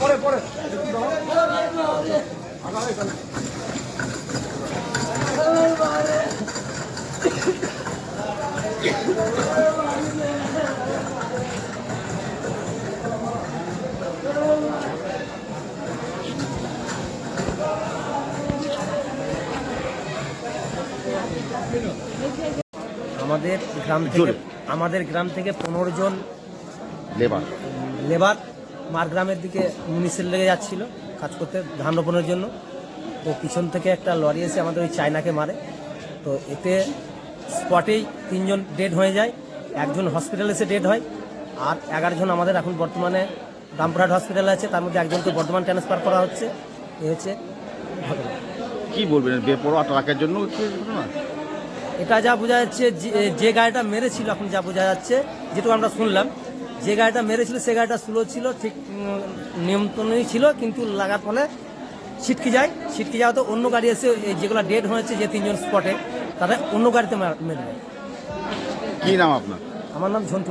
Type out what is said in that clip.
পরে পরে আমার এখানে আমাদের গ্রাম থেকে আমাদের গ্রাম থেকে পনেরো জন লেবার। লেবার মার গ্রামের দিকে মুনিশের লেগে যাচ্ছিল কাজ করতে ধান রোপণের জন্য। তো পিছন থেকে একটা লরি এসে আমাদের ওই চায়নাকে মারে। তো এতে স্পটেই তিনজন ডেড হয়ে যায় একজন হসপিটালে এসে ডেড হয় আর এগারো জন আমাদের এখন বর্তমানে রামপুরহাট হসপিটালে আছে তার মধ্যে একজনকে বর্ধমান ট্রান্সফার করা হচ্ছে। এ হচ্ছে ঘটনা কি বলবেন? বেপরোয়া ট্রাকের জন্য ঘটনা? এটা যা বোঝা যাচ্ছে যে- যে গাড়িটা মেরেছিল এখন যা বোঝা যাচ্ছে যেটুকু আমরা শুনলাম যে গাড়িটা মেরেছিল সে গাড়িটা স্লো ছিল ঠিক নিয়ন্ত্রণই ছিল কিন্তু লাগার ফলে ছিটকে যায়। ছিটকে যাওয়া তো অন্য গাড়ি এসে এই যেগুলো ডেড হয়েছে যে তিনজন স্পটে তারা অন্য গাড়িতে মার- কি নাম আপনার? আমার নাম ঝন্টু।